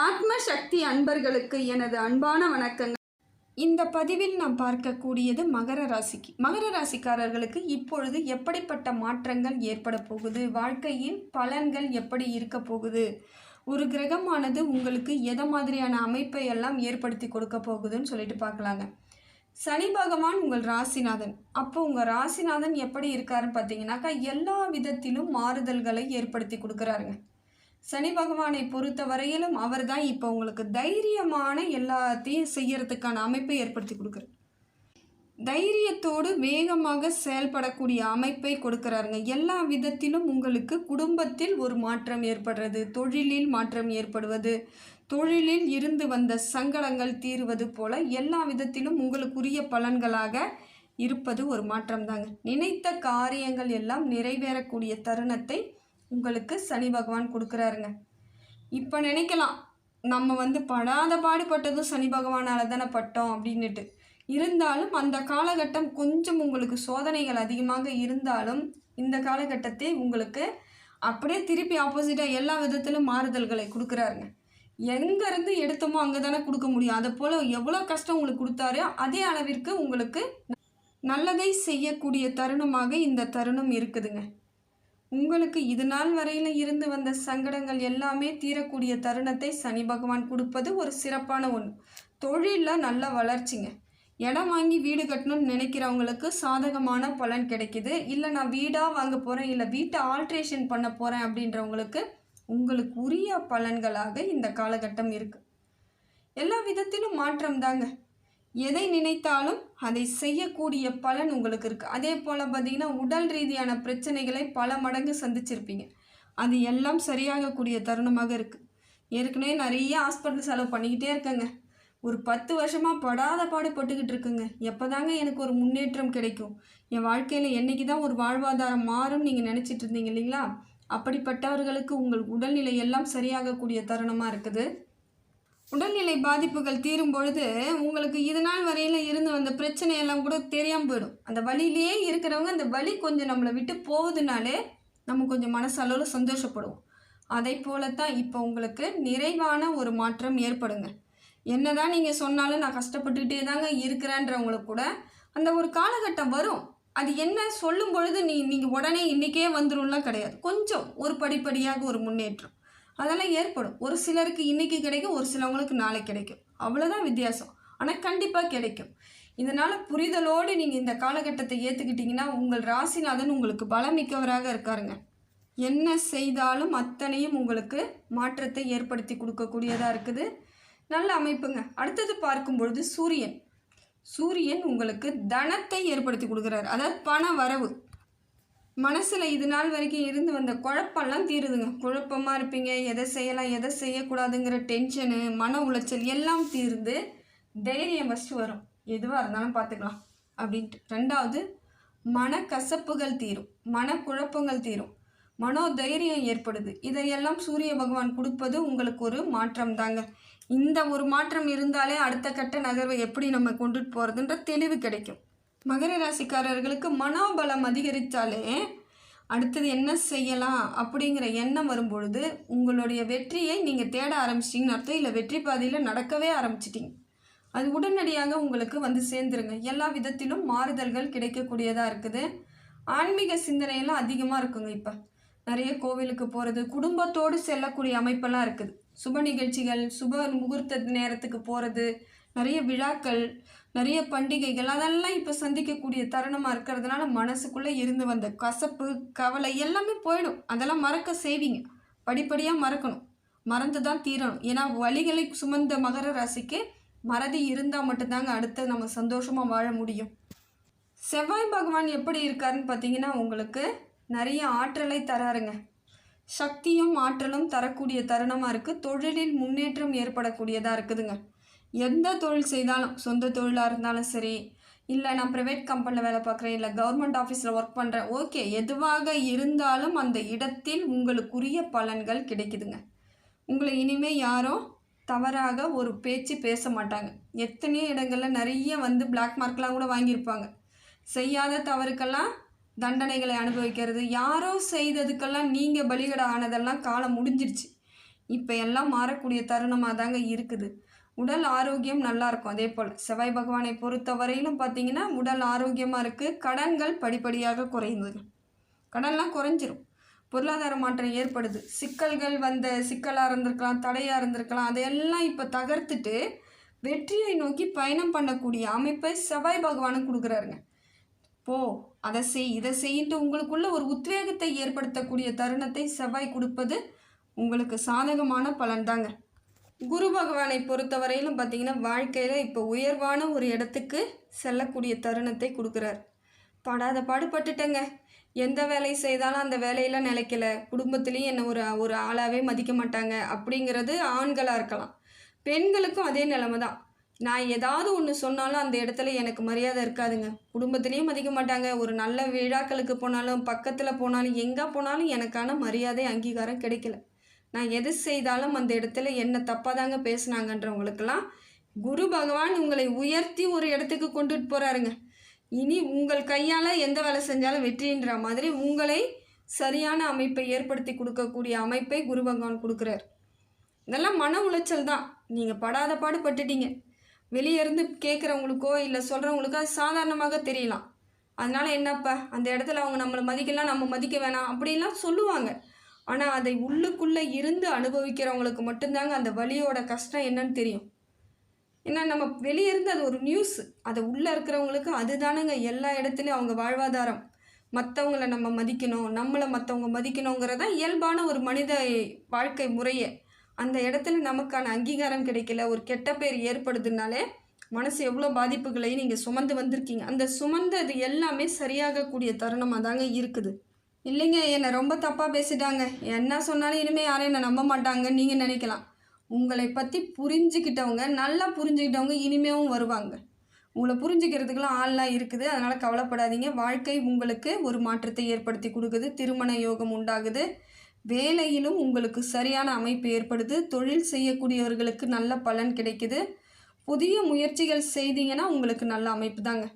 ஆத்ம சக்தி அன்பர்களுக்கு எனது அன்பான வணக்கங்கள். இந்த பதிவில் நாம் பார்க்கக்கூடியது மகர ராசிக்கு. மகர ராசிக்காரர்களுக்கு இப்பொழுது எப்படிப்பட்ட மாற்றங்கள் ஏற்பட போகுது? வாழ்க்கையின் பலன்கள் எப்படி இருக்க போகுது? ஒரு கிரகமானது உங்களுக்கு எதை மாதிரியான அமைப்பை எல்லாம் ஏற்படுத்தி கொடுக்க போகுதுன்னு சொல்லிட்டு பார்க்கலாங்க. சனி பகவான் உங்கள் ராசிநாதன். அப்போ உங்கள் ராசிநாதன் எப்படி இருக்காருன்னு பார்த்தீங்கன்னாக்கா எல்லா விதத்திலும் மாறுதல்களை ஏற்படுத்தி கொடுக்குறாருங்க. சனி பகவானை பொறுத்த வரையிலும் அவர் தான் இப்போ உங்களுக்கு தைரியமான எல்லாத்தையும் செய்யறதுக்கான அமைப்பை ஏற்படுத்தி கொடுக்குறாரு. தைரியத்தோடு வேகமாக செயல்படக்கூடிய அமைப்பை கொடுக்குறாருங்க. எல்லா விதத்திலும் உங்களுக்கு குடும்பத்தில் ஒரு மாற்றம் ஏற்படுறது தொழிலில் மாற்றம் ஏற்படுவது தொழிலில் இருந்து வந்த சங்கடங்கள் தீருவது போல எல்லா விதத்திலும் உங்களுக்குரிய பலன்களாக இருப்பது ஒரு மாற்றம் தாங்க நினைத்த காரியங்கள் எல்லாம் நிறைவேறக்கூடிய தருணத்தை உங்களுக்கு சனி பகவான் கொடுக்குறாருங்க. இப்போ நினைக்கலாம் நம்ம வந்து படாத பாடுபட்டதும் சனி பகவானால தானே பட்டோம் அப்படின்னுட்டு. இருந்தாலும் அந்த காலகட்டம் கொஞ்சம் உங்களுக்கு சோதனைகள் அதிகமாக இருந்தாலும் இந்த காலகட்டத்தை உங்களுக்கு அப்படியே திருப்பி ஆப்போசிட்டாக எல்லா விதத்திலும் மாறுதல்களை கொடுக்குறாருங்க. எங்கேருந்து எடுத்தோமோ அங்கே தானே கொடுக்க முடியும். அதை போல் எவ்வளோ கஷ்டம் உங்களுக்கு கொடுத்தாரோ அதே அளவிற்கு உங்களுக்கு நல்லதை செய்யக்கூடிய தருணமாக இந்த தருணம் இருக்குதுங்க. உங்களுக்கு இது நாள் வரையில் இருந்து வந்த சங்கடங்கள் எல்லாமே தீரக்கூடிய தருணத்தை சனி பகவான் கொடுப்பது ஒரு சிறப்பான ஒன்று. தொழிலில் நல்ல வளர்ச்சிங்க. இடம் வாங்கி வீடு கட்டணும்னு நினைக்கிறவங்களுக்கு சாதகமான பலன் கிடைக்குது. இல்லை நான் வீடாக வாங்க போகிறேன் இல்லை வீட்டை ஆல்ட்ரேஷன் பண்ண போகிறேன் அப்படின்றவங்களுக்கு உங்களுக்கு உரிய பலன்களாக இந்த காலகட்டம் இருக்குது எல்லா விதத்திலும் மாற்றம் தாங்க எதை நினைத்தாலும் அதை செய்யக்கூடிய பலன் உங்களுக்கு இருக்குது அதே போல் பார்த்தீங்கன்னா உடல் ரீதியான பிரச்சனைகளை பல மடங்கு சந்திச்சிருப்பீங்க. அது எல்லாம் சரியாகக்கூடிய தருணமாக இருக்குது ஏற்கனவே நிறைய ஹாஸ்பிட்டல் செலவு பண்ணிக்கிட்டே இருக்கேங்க. ஒரு பத்து வருஷமாக படாத பாடு பட்டுக்கிட்டு இருக்குங்க. எப்போ தாங்க எனக்கு ஒரு முன்னேற்றம் கிடைக்கும்? என் வாழ்க்கையில் என்றைக்கு தான் ஒரு வாழ்வாதாரம் மாறும் நீங்கள் நினச்சிட்டு இருந்தீங்க இல்லைங்களா? அப்படிப்பட்டவர்களுக்கு உங்கள் உடல்நிலை எல்லாம் சரியாகக்கூடிய தருணமாக இருக்குது. உடல்நிலை பாதிப்புகள் தீரும் பொழுது உங்களுக்கு இது நாள் வரையில் இருந்து வந்த பிரச்சனையெல்லாம் கூட தெரியாமல் போயிடும். அந்த வழியிலேயே இருக்கிறவங்க அந்த வழி கொஞ்சம் நம்மளை விட்டு போகுதுனாலே நம்ம கொஞ்சம் மனசளவில் சந்தோஷப்படுவோம். அதை போலத்தான் இப்போ உங்களுக்கு நிறைவான ஒரு மாற்றம் ஏற்படுங்க. என்னதான் நீங்கள் சொன்னாலும் நான் கஷ்டப்பட்டுக்கிட்டே தாங்க இருக்கிறேன்றவங்களுக்கு கூட அந்த ஒரு காலகட்டம் வரும். அது என்ன சொல்லும் பொழுது நீ நீங்கள் உடனே இன்றைக்கே வந்துரும்லாம் கிடையாது. கொஞ்சம் ஒரு படிப்படியாக ஒரு முன்னேற்றம். அதெல்லாம் ஏற்படும். ஒரு சிலருக்கு இன்றைக்கி கிடைக்கும் ஒரு சிலவங்களுக்கு நாளை கிடைக்கும். அவ்வளோதான் வித்தியாசம். ஆனால் கண்டிப்பாக கிடைக்கும். இதனால் புரிதலோடு நீங்கள் இந்த காலகட்டத்தை ஏற்றுக்கிட்டிங்கன்னா உங்கள் ராசிநாதன் உங்களுக்கு பலமிக்கவராக இருக்காருங்க. என்ன செய்தாலும் அத்தனையும் உங்களுக்கு மாற்றத்தை ஏற்படுத்தி கொடுக்கக்கூடியதாக இருக்குது. நல்ல அமைப்புங்க. அடுத்தது பார்க்கும் பொழுது சூரியன். சூரியன் உங்களுக்கு தனத்தை ஏற்படுத்தி கொடுக்குறாரு. அதாவது பண வரவு. மனசில் இது நாள் வரைக்கும் இருந்து வந்த குழப்பம்லாம் தீருதுங்க. குழப்பமாக இருப்பீங்க. எதை செய்யலாம் எதை செய்யக்கூடாதுங்கிற டென்ஷனு மன உளைச்சல் எல்லாம் தீர்ந்து தைரியம் ஃபஸ்ட்டு வரும். எதுவாக இருந்தாலும் பார்த்துக்கலாம் அப்படின்ட்டு. ரெண்டாவது மனக்கசப்புகள் தீரும். மனக்குழப்பங்கள் தீரும். மனோதைரியம் ஏற்படுது. இதையெல்லாம் சூரிய பகவான் கொடுப்பது உங்களுக்கு ஒரு மாற்றம் தாங்க. இந்த ஒரு மாற்றம் இருந்தாலே அடுத்த கட்ட நகர்வை எப்படி நம்ம கொண்டுட்டு போகிறதுன்ற தெளிவு கிடைக்கும். மகர ராசிக்காரர்களுக்கு மனோபலம் அதிகரித்தாலே அடுத்தது என்ன செய்யலாம் அப்படிங்கிற எண்ணம் வரும்பொழுது உங்களுடைய வெற்றியை நீங்கள் தேட ஆரம்பிச்சிட்டிங்கன்னு அர்த்தம். இல்லை வெற்றி பாதையில் நடக்கவே ஆரம்பிச்சிட்டிங்க. அது உடனடியாக உங்களுக்கு வந்து சேர்ந்துருங்க. எல்லா விதத்திலும் மாறுதல்கள் கிடைக்கக்கூடியதாக இருக்குது. ஆன்மீக சிந்தனையெல்லாம் அதிகமாக இருக்குங்க இப்போ. நிறைய கோவிலுக்கு போகிறது குடும்பத்தோடு செல்லக்கூடிய அமைப்பெல்லாம் இருக்குது. சுப நிகழ்ச்சிகள் சுப முகூர்த்த நேரத்துக்கு போகிறது நிறைய விழாக்கள் நிறைய பண்டிகைகள் அதெல்லாம் இப்போ சந்திக்கக்கூடிய தருணமாக இருக்கிறதுனால மனசுக்குள்ளே இருந்து வந்த கசப்பு கவலை எல்லாமே போயிடும். அதெல்லாம் மறக்க செய்வீங்க. படிப்படியாக மறக்கணும். மறந்து தான் தீரணும். ஏன்னா வழிகளை சுமந்த மகர ராசிக்கு மறதி இருந்தால் மட்டும்தாங்க அடுத்து நம்ம சந்தோஷமாக வாழ முடியும். செவ்வாய் பகவான் எப்படி இருக்காருன்னு பார்த்தீங்கன்னா உங்களுக்கு நிறைய ஆற்றலை தராருங்க. சக்தியும் ஆற்றலும் தரக்கூடிய தருணமாக இருக்குது தொழிலில் முன்னேற்றம் ஏற்படக்கூடியதாக இருக்குதுங்க. எந்த தொழில் செய்தாலும் சொந்த தொழிலாக இருந்தாலும் சரி இல்லை நான் ப்ரைவேட் கம்பெனியில் வேலை பார்க்குறேன் இல்லை கவர்மெண்ட் ஆஃபீஸில் ஒர்க் பண்ணுறேன் ஓகே எதுவாக இருந்தாலும் அந்த இடத்தில் உங்களுக்குரிய பலன்கள் கிடைக்குதுங்க. உங்களை இனிமேல் யாரும் தவறாக ஒரு பேச்சு பேச மாட்டாங்க. எத்தனையோ இடங்களில் நிறைய வந்து பிளாக் மார்க்லாம் கூட வாங்கியிருப்பாங்க. செய்யாத தவறுக்கெல்லாம் தண்டனைகளை அனுபவிக்கிறது யாரோ செய்ததுக்கெல்லாம் நீங்கள் பலிகடை ஆனதெல்லாம் காலம் முடிஞ்சிருச்சு. இப்போ எல்லாம் மாறக்கூடிய தருணமாக தாங்க இருக்குது. உடல் ஆரோக்கியம் நல்லா இருக்கும் அதே போல் செவ்வாய் பகவானை பொறுத்த வரையிலும் பார்த்தீங்கன்னா உடல் ஆரோக்கியமாக இருக்குது கடன்கள் படிப்படியாக குறைந்தது கடன்லாம் குறைஞ்சிரும். பொருளாதார மாற்றம் ஏற்படுது. சிக்கல்கள் வந்த சிக்கலாக இருந்திருக்கலாம் தடையாக இருந்திருக்கலாம் அதையெல்லாம் இப்போ தகர்த்துட்டு வெற்றியை நோக்கி பயணம் பண்ணக்கூடிய அமைப்பை செவ்வாய் பகவானுக்கு கொடுக்குறாருங்க. போ அதை செய் இதை செய்யிட்டு உங்களுக்குள்ள ஒரு உத்வேகத்தை ஏற்படுத்தக்கூடிய தருணத்தை செவ்வாய் கொடுப்பது உங்களுக்கு சாதகமான பலன் தாங்க குரு பகவானை பொறுத்தவரையிலும் பார்த்தீங்கன்னா வாழ்க்கையில் இப்போ உயர்வான ஒரு இடத்துக்கு செல்லக்கூடிய தருணத்தை கொடுக்குறார். படாத பாடுபட்டுட்டேங்க. எந்த வேலை செய்தாலும் அந்த வேலையெல்லாம் நிலைக்கல. குடும்பத்துலேயும் என்னை ஒரு ஒரு ஆளாகவே மதிக்க மாட்டாங்க அப்படிங்கிறது ஆண்களாக இருக்கலாம். பெண்களுக்கும் அதே நிலமை தான். நான் ஏதாவது ஒன்று சொன்னாலும் அந்த இடத்துல எனக்கு மரியாதை இருக்காதுங்க. குடும்பத்துலேயும் மதிக்க மாட்டாங்க. ஒரு நல்ல விழாக்களுக்கு போனாலும் பக்கத்தில் போனாலும் எங்கே போனாலும் எனக்கான மரியாதை அங்கீகாரம் கிடைக்கல. நான் எது செய்தாலும் அந்த இடத்துல என்ன தப்பாக தாங்க பேசுனாங்கன்றவங்களுக்கெல்லாம் குரு பகவான் உங்களை உயர்த்தி ஒரு இடத்துக்கு கொண்டுட்டு போகிறாருங்க இனி உங்கள் கையால் எந்த வேலை செஞ்சாலும் வெற்றின்ற மாதிரி உங்களை சரியான அமைப்பை ஏற்படுத்தி கொடுக்கக்கூடிய அமைப்பை குரு பகவான் கொடுக்குறார். இதெல்லாம் மன உளைச்சல் தான். நீங்கள் படாத பாடு பட்டுட்டீங்க. வெளியே இருந்து கேட்குறவங்களுக்கோ இல்லை சொல்கிறவங்களுக்கோ அது சாதாரணமாக தெரியலாம். அதனால் என்னப்பா? அந்த இடத்துல அவங்க நம்மளை மதிக்கலாம் நம்ம மதிக்க வேணாம். அப்படிலாம் சொல்லுவாங்க. ஆனால் அதை உள்ளுக்குள்ளே இருந்து அனுபவிக்கிறவங்களுக்கு மட்டும்தாங்க அந்த வலியோட கஷ்டம் என்னன்னு தெரியும். ஏன்னா நம்ம வெளியே இருந்து அது ஒரு நியூஸ் அது உள்ளே இருக்கிறவங்களுக்கு அதுதானங்க எல்லா இடத்துலையும் அவங்க வாழ்வாதாரம். மற்றவங்கள நம்ம மதிக்கணும் நம்மளை மற்றவங்க மதிக்கணுங்கிறதா இயல்பான ஒரு மனித வாழ்க்கை முறையே. அந்த இடத்துல நமக்கான அங்கீகாரம் கிடைக்கல ஒரு கெட்ட பேர் ஏற்படுதுனாலே மனசு எவ்வளோ பாதிப்புகளையும் நீங்கள் சுமந்து வந்திருக்கீங்க. அந்த சுமந்தது எல்லாமே சரியாகக்கூடிய தருணமாக தாங்க இருக்குது. இல்லைங்க என்னை ரொம்ப தப்பாக பேசிட்டாங்க. என்ன சொன்னாலும் இனிமேல் யாரும் என்னை நம்ப மாட்டாங்கன்னு நீங்கள் நினைக்கலாம். உங்களை பற்றி புரிஞ்சுக்கிட்டவங்க நல்லா புரிஞ்சுக்கிட்டவங்க இனிமேவும் வருவாங்க. உங்களை புரிஞ்சுக்கிறதுக்கெல்லாம் ஆள்லாம் இருக்குது. அதனால் கவலைப்படாதீங்க. வாழ்க்கை உங்களுக்கு ஒரு மாற்றத்தை ஏற்படுத்தி கொடுக்குது. திருமண யோகம் உண்டாகுது. வேலையிலும் உங்களுக்கு சரியான அமைப்பு ஏற்படுது. தொழில் செய்யக்கூடியவர்களுக்கு நல்ல பலன் கிடைக்குது. புதிய முயற்சிகள் செய்தீங்கன்னா உங்களுக்கு நல்ல அமைப்பு தாங்க.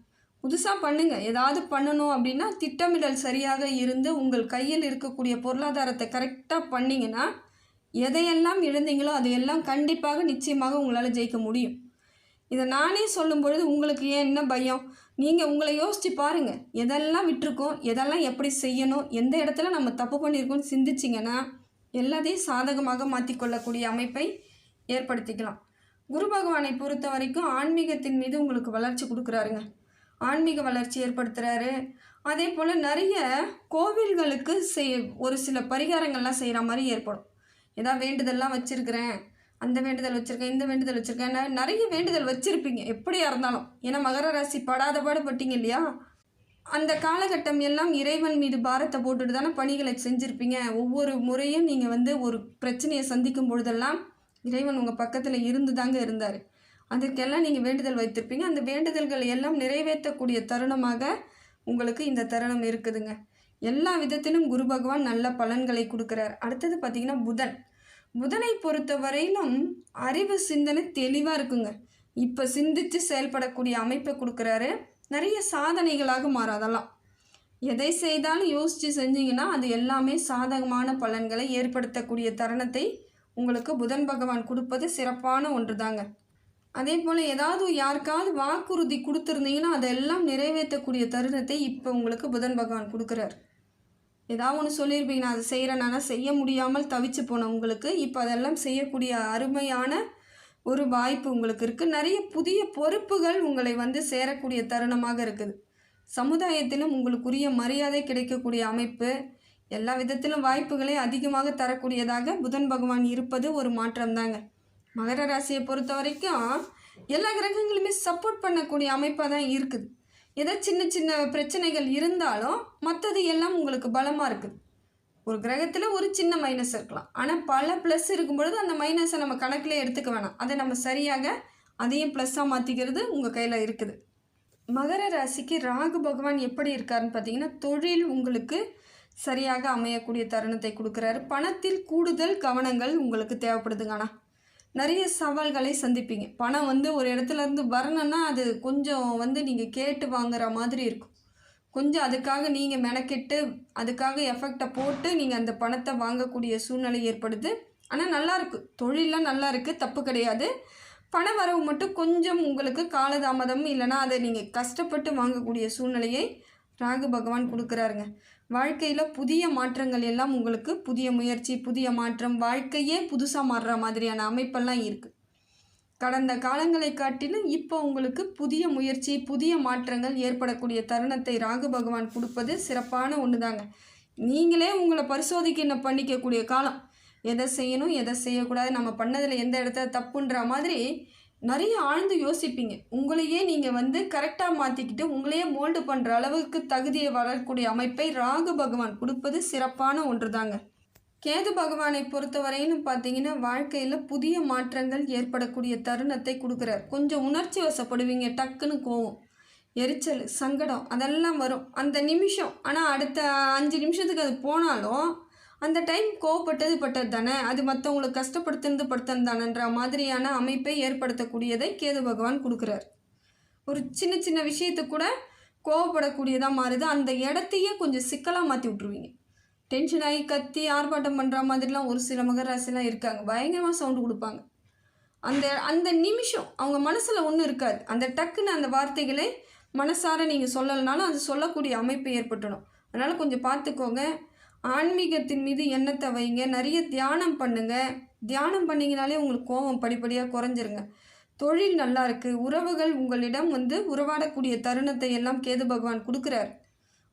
புதுசாக பண்ணுங்கள் ஏதாவது பண்ணணும் அப்படின்னா திட்டமிடல் சரியாக இருந்து உங்கள் கையில் இருக்கக்கூடிய பொருளாதாரத்தை கரெக்டாக பண்ணிங்கன்னா எதையெல்லாம் இழந்தீங்களோ அதையெல்லாம் கண்டிப்பாக நிச்சயமாக உங்களால் ஜெயிக்க முடியும். இதை நானே சொல்லும் பொழுது உங்களுக்கு ஏன் என்ன பயம்? நீங்கள் உங்களை யோசித்து பாருங்கள் எதெல்லாம் விட்டுருக்கோம்? எதெல்லாம் எப்படி செய்யணும்? எந்த இடத்துல நம்ம தப்பு பண்ணியிருக்கோம்னு சிந்திச்சிங்கன்னா எல்லாத்தையும் சாதகமாக மாற்றிக்கொள்ளக்கூடிய அமைப்பை ஏற்படுத்திக்கலாம். குரு பகவானை பொறுத்த வரைக்கும் ஆன்மீகத்தின் மீது உங்களுக்கு வளர்ச்சி கொடுக்குறாருங்க. ஆன்மீக வளர்ச்சி ஏற்படுத்துகிறாரு அதே போல் நிறைய கோவில்களுக்கு செய் ஒரு சில பரிகாரங்கள்லாம் செய்கிற மாதிரி ஏற்படும். ஏதாவது வேண்டுதல்லாம் வச்சுருக்கிறேன் அந்த வேண்டுதல் வச்சுருக்கேன் இந்த வேண்டுதல் வச்சுருக்கேன் நிறைய வேண்டுதல் வச்சுருப்பீங்க எப்படியா இருந்தாலும். ஏன்னா மகர ராசி படாத பாடுபட்டீங்க இல்லையா? அந்த காலகட்டம் எல்லாம் இறைவன் மீது பாரத்தை போட்டுட்டு தானே பணிகளை செஞ்சுருப்பீங்க. ஒவ்வொரு முறையும் நீங்கள் வந்து ஒரு பிரச்சனையை சந்திக்கும் பொழுதெல்லாம் இறைவன் உங்கள் பக்கத்தில் இருந்து தாங்க இருந்தார். அதுக்கெல்லாம் நீங்கள் வேண்டுதல் வைத்திருப்பீங்க. அந்த வேண்டுதல்கள் எல்லாம் நிறைவேற்றக்கூடிய தருணமாக உங்களுக்கு இந்த தருணம் இருக்குதுங்க. எல்லா விதத்திலும் குரு பகவான் நல்ல பலன்களை கொடுக்குறார். அடுத்தது பார்த்தீங்கன்னா புதன். புதனை பொறுத்த வரையிலும் அறிவு சிந்தனை தெளிவாக இருக்குங்க. இப்போ சிந்தித்து செயல்படக்கூடிய அமைப்பை கொடுக்குறாரு. நிறைய சாதனைகளாக மாறாதலாம் எதை செய்தாலும் யோசித்து செஞ்சீங்கன்னா அது எல்லாமே சாதகமான பலன்களை ஏற்படுத்தக்கூடிய தருணத்தை உங்களுக்கு புதன் பகவான் கொடுப்பது சிறப்பான ஒன்று தாங்க அதே போல் ஏதாவது யாருக்காவது வாக்குறுதி கொடுத்துருந்தீங்கன்னா அதெல்லாம் நிறைவேற்றக்கூடிய தருணத்தை இப்போ உங்களுக்கு புதன் பகவான் கொடுக்குறார். ஏதாவது ஒன்று சொல்லியிருப்பீங்க நான் அதை செய்கிறேன்னா செய்ய முடியாமல் தவிச்சு போன உங்களுக்கு இப்போ அதெல்லாம் செய்யக்கூடிய அருமையான ஒரு வாய்ப்பு உங்களுக்கு இருக்குது நிறைய புதிய பொறுப்புகள் உங்களை வந்து சேரக்கூடிய தருணமாக இருக்குது. சமுதாயத்திலும் உங்களுக்குரிய மரியாதை கிடைக்கக்கூடிய அமைப்பு எல்லா விதத்திலும் வாய்ப்புகளை அதிகமாக தரக்கூடியதாக புதன் பகவான் இருப்பது ஒரு மாற்றம் தாங்க மகர ராசியை பொறுத்த வரைக்கும் எல்லா கிரகங்களுமே சப்போர்ட் பண்ணக்கூடிய அமைப்பாக தான் இருக்குது. ஏதோ சின்ன சின்ன பிரச்சனைகள் இருந்தாலும் மற்றது எல்லாம் உங்களுக்கு பலமாக இருக்குது ஒரு கிரகத்தில் ஒரு சின்ன மைனஸ் இருக்கலாம். ஆனால் பல ப்ளஸ் இருக்கும் பொழுது அந்த மைனஸை நம்ம கணக்கில் எடுத்துக்க வேணாம். அதை நம்ம சரியாக அதையும் ப்ளஸ்ஸாக மாற்றிக்கிறது உங்கள் கையில் இருக்குது. மகர ராசிக்கு ராகு பகவான் எப்படி இருக்காருன்னு பார்த்தீங்கன்னா தொழில் உங்களுக்கு சரியாக அமையக்கூடிய தருணத்தை கொடுக்குறாரு. பணத்தில் கூடுதல் கவனங்கள் உங்களுக்கு தேவைப்படுதுங்க நிறைய சவால்களை சந்திப்பீங்க. பணம் வந்து ஒரு இடத்துல இருந்து வரணும்னா அது கொஞ்சம் வந்து நீங்கள் கேட்டு வாங்குற மாதிரி இருக்கும். கொஞ்சம் அதுக்காக நீங்கள் மெனக்கெட்டு அதுக்காக எஃபெக்டை போட்டு நீங்கள் அந்த பணத்தை வாங்கக்கூடிய சூழ்நிலை ஏற்படுது. ஆனால் நல்லாயிருக்கு தொழிலெலாம் நல்லா இருக்குது தப்பு கிடையாது. பண வரவு மட்டும் கொஞ்சம் உங்களுக்கு காலதாமதம் இல்லைன்னா அதை நீங்கள் கஷ்டப்பட்டு வாங்கக்கூடிய சூழ்நிலையை ராகு பகவான் கொடுக்குறாருங்க. வாழ்க்கையில் புதிய மாற்றங்கள் எல்லாம் உங்களுக்கு புதிய முயற்சி புதிய மாற்றம் வாழ்க்கையே புதுசாக மாறுற மாதிரியான அமைப்பெல்லாம் இருக்குது கடந்த காலங்களை காட்டிலும் இப்போ உங்களுக்கு புதிய முயற்சி புதிய மாற்றங்கள் ஏற்படக்கூடிய தருணத்தை ராகு பகவான் கொடுப்பது சிறப்பான ஒன்று தாங்க நீங்களே உங்களை பரிசோதிக்க பண்ணிக்கக்கூடிய காலம். எதை செய்யணும் எதை செய்யக்கூடாது நம்ம பண்ணதில் எந்த இடத்துல தப்புன்ற மாதிரி நிறைய ஆழ்ந்து யோசிப்பீங்க. உங்களையே நீங்கள் வந்து கரெக்டாக மாற்றிக்கிட்டு உங்களையே மோல்டு பண்ணுற அளவுக்கு தகுதியை வளரக்கூடிய அமைப்பை ராகு பகவான் கொடுப்பது சிறப்பான ஒன்று தாங்க கேது பகவானை பொறுத்தவரையிலும் பார்த்தீங்கன்னா வாழ்க்கையில் புதிய மாற்றங்கள் ஏற்படக்கூடிய தருணத்தை கொடுக்குறார். கொஞ்சம் உணர்ச்சி வசப்படுவீங்க டக்குன்னு கோவம் எரிச்சல் சங்கடம் அதெல்லாம் வரும். அந்த நிமிஷம் ஆனால் அடுத்த அஞ்சு நிமிஷத்துக்கு அது போனாலும் அந்த டைம் கோவப்பட்டது பட்டது தானே? அது மற்றவங்களுக்கு கஷ்டப்படுத்திருந்து படுத்தது தானன்ற மாதிரியான அமைப்பை ஏற்படுத்தக்கூடியதை கேது பகவான் கொடுக்குறார். ஒரு சின்ன சின்ன விஷயத்து கூட கோவப்படக்கூடியதாக மாறுது. அந்த இடத்தையே கொஞ்சம் சிக்கலாக மாற்றி விட்ருவீங்க டென்ஷன் ஆகி கத்தி ஆர்ப்பாட்டம் பண்ணுற மாதிரிலாம் ஒரு சில மகராசிலாம் இருக்காங்க. பயங்கரமாக சவுண்டு கொடுப்பாங்க. அந்த அந்த நிமிஷம் அவங்க மனசில் ஒன்றும் இருக்காது. அந்த டக்குன்னு அந்த வார்த்தைகளை மனசார நீங்கள் சொல்லலைனாலும் அது சொல்லக்கூடிய அமைப்பு ஏற்பட்டுடும். அதனால் கொஞ்சம் பார்த்துக்கோங்க. ஆன்மீகத்தின் மீது எண்ணத்தை வைங்க. நிறைய தியானம் பண்ணுங்க. தியானம் பண்ணிங்கனாலே உங்களுக்கு கோபம் படிப்படியாக குறைஞ்சிருங்க. தொழில் நல்லா இருக்குது உறவுகள் உங்களிடம் வந்து உறவாடக்கூடிய தருணத்தை எல்லாம் கேது பகவான் கொடுக்குறார்.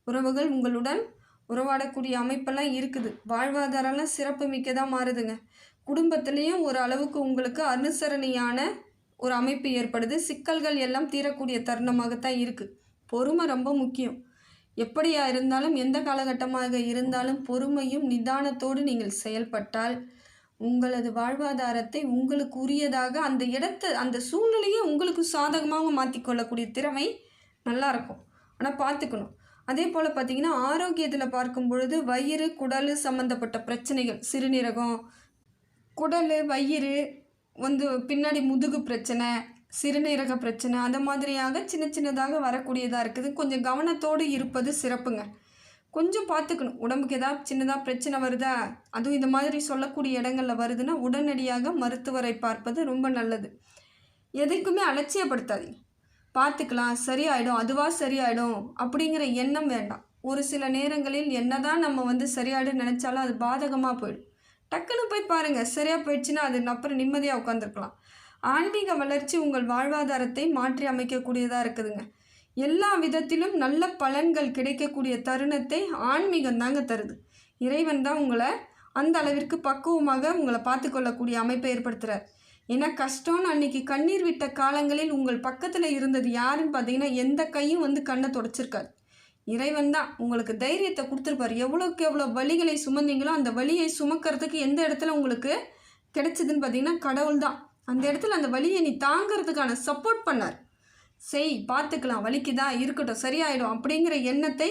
உறவுகள் உங்களுடன் உறவாடக்கூடிய அமைப்பெல்லாம் இருக்குது. வாழ்வாதாரம்லாம் சிறப்பு மிக்கதாக மாறுதுங்க. குடும்பத்துலேயும் ஒரு அளவுக்கு உங்களுக்கு அனுசரணையான ஒரு அமைப்பு ஏற்படுது. சிக்கல்கள் எல்லாம் தீரக்கூடிய தருணமாகத்தான் இருக்குது பொறுமை ரொம்ப முக்கியம். எப்படியா இருந்தாலும் எந்த காலகட்டமாக இருந்தாலும் பொறுமையும் நிதானத்தோடு நீங்கள் செயல்பட்டால் உங்களது வாழ்வாதாரத்தை உங்களுக்கு உரியதாக அந்த இடத்த அந்த சூழ்நிலையை உங்களுக்கு சாதகமாக மாற்றிக்கொள்ளக்கூடிய திறமை நல்லாயிருக்கும். ஆனால் பார்த்துக்கணும். அதே போல் பார்த்தீங்கன்னா ஆரோக்கியத்தில் பார்க்கும் பொழுது வயிறு குடல் சம்மந்தப்பட்ட பிரச்சனைகள் சிறுநீரகம் குடல் வயிறு வந்து பின்னாடி முதுகு பிரச்சனை சிறுநீரக பிரச்சனை அந்த மாதிரியாக சின்ன சின்னதாக வரக்கூடியதாக இருக்குது. கொஞ்சம் கவனத்தோடு இருப்பது சிறப்புங்க. கொஞ்சம் பார்த்துக்கணும். உடம்புக்கு ஏதாவது சின்னதாக பிரச்சனை வருதா? அதுவும் இந்த மாதிரி சொல்லக்கூடிய இடங்களில் வருதுன்னா உடனடியாக மருத்துவரை பார்ப்பது ரொம்ப நல்லது. எதைக்குமே அலட்சியப்படுத்தாதீங்க. பார்த்துக்கலாம் சரியாயிடும் அதுவாக சரியாயிடும் அப்படிங்கிற எண்ணம் வேண்டாம். ஒரு சில நேரங்களில் என்னதான் நம்ம வந்து சரியாயிடும் நினச்சாலும் அது பாதகமாக போயிடும். டக்குன்னு போய் பாருங்கள் சரியாக போயிடுச்சுன்னா அது அப்புறம் நிம்மதியாக உட்காந்துருக்கலாம் ஆன்மீக வளர்ச்சி உங்கள் வாழ்வாதாரத்தை மாற்றி அமைக்கக்கூடியதாக இருக்குதுங்க. எல்லா விதத்திலும் நல்ல பலன்கள் கிடைக்கக்கூடிய தருணத்தை ஆன்மீகம் தாங்க தருது. இறைவன் தான் உங்களை அந்த அளவிற்கு பக்குவமாக உங்களை பார்த்து கொள்ளக்கூடிய அமைப்பை ஏற்படுத்துகிறார் ஏன்னா கஷ்டம்னு அன்னைக்கு கண்ணீர் விட்ட காலங்களில் உங்கள் பக்கத்தில் இருந்தது யாருன்னு பார்த்தீங்கன்னா எந்த கையும் வந்து கண்ணை தொடச்சிருக்காது. இறைவன் தான் உங்களுக்கு தைரியத்தை கொடுத்துருப்பார். எவ்வளோக்கு எவ்வளோ வழிகளை சுமந்தீங்களோ அந்த வழியை சுமக்கிறதுக்கு எந்த இடத்துல உங்களுக்கு கிடைச்சதுன்னு பார்த்தீங்கன்னா கடவுள் தான். அந்த இடத்துல அந்த வழியை நீ தாங்கிறதுக்கான சப்போர்ட் பண்ணார். செய் பார்த்துக்கலாம் வலிக்குதா? இருக்கட்டும் சரியாயிடும் அப்படிங்கிற எண்ணத்தை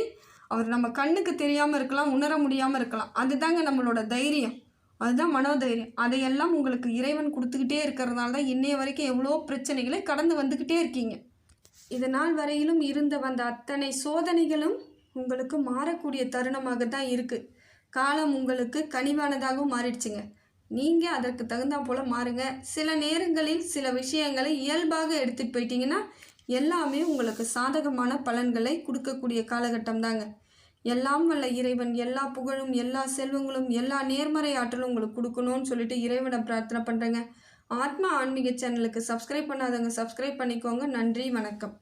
அவர் நம்ம கண்ணுக்கு தெரியாமல் இருக்கலாம் உணர முடியாமல் இருக்கலாம். அதுதாங்க நம்மளோட தைரியம். அதுதான் மனோதைரியம். அதையெல்லாம் உங்களுக்கு இறைவன் கொடுத்துக்கிட்டே இருக்கிறதுனால தான் இன்னைய வரைக்கும் எவ்வளோ பிரச்சனைகளை கடந்து வந்துக்கிட்டே இருக்கீங்க. இது நாள் வரையிலும் இருந்து வந்த அத்தனை சோதனைகளும் உங்களுக்கு மாறக்கூடிய தருணமாக தான் இருக்குது காலம் உங்களுக்கு கனிவானதாகவும் மாறிடுச்சுங்க. நீங்கள் அதற்கு தகுந்தா போல் மாறுங்க. சில நேரங்களில் சில விஷயங்களை இயல்பாக எடுத்துகிட்டு போயிட்டீங்கன்னா எல்லாமே உங்களுக்கு சாதகமான பலன்களை கொடுக்கக்கூடிய காலகட்டம் தாங்க. எல்லாம் வல்ல இறைவன் எல்லா புகழும் எல்லா செல்வங்களும் எல்லா நேர்மறை ஆற்றலும் உங்களுக்கு கொடுக்கணும்னு சொல்லிட்டு இறைவனை பிரார்த்தனை பண்ணுறேங்க ஆத்மா ஆன்மீக சேனலுக்கு சப்ஸ்கிரைப் பண்ணாதவங்க சப்ஸ்கிரைப் பண்ணிக்கோங்க. நன்றி வணக்கம்.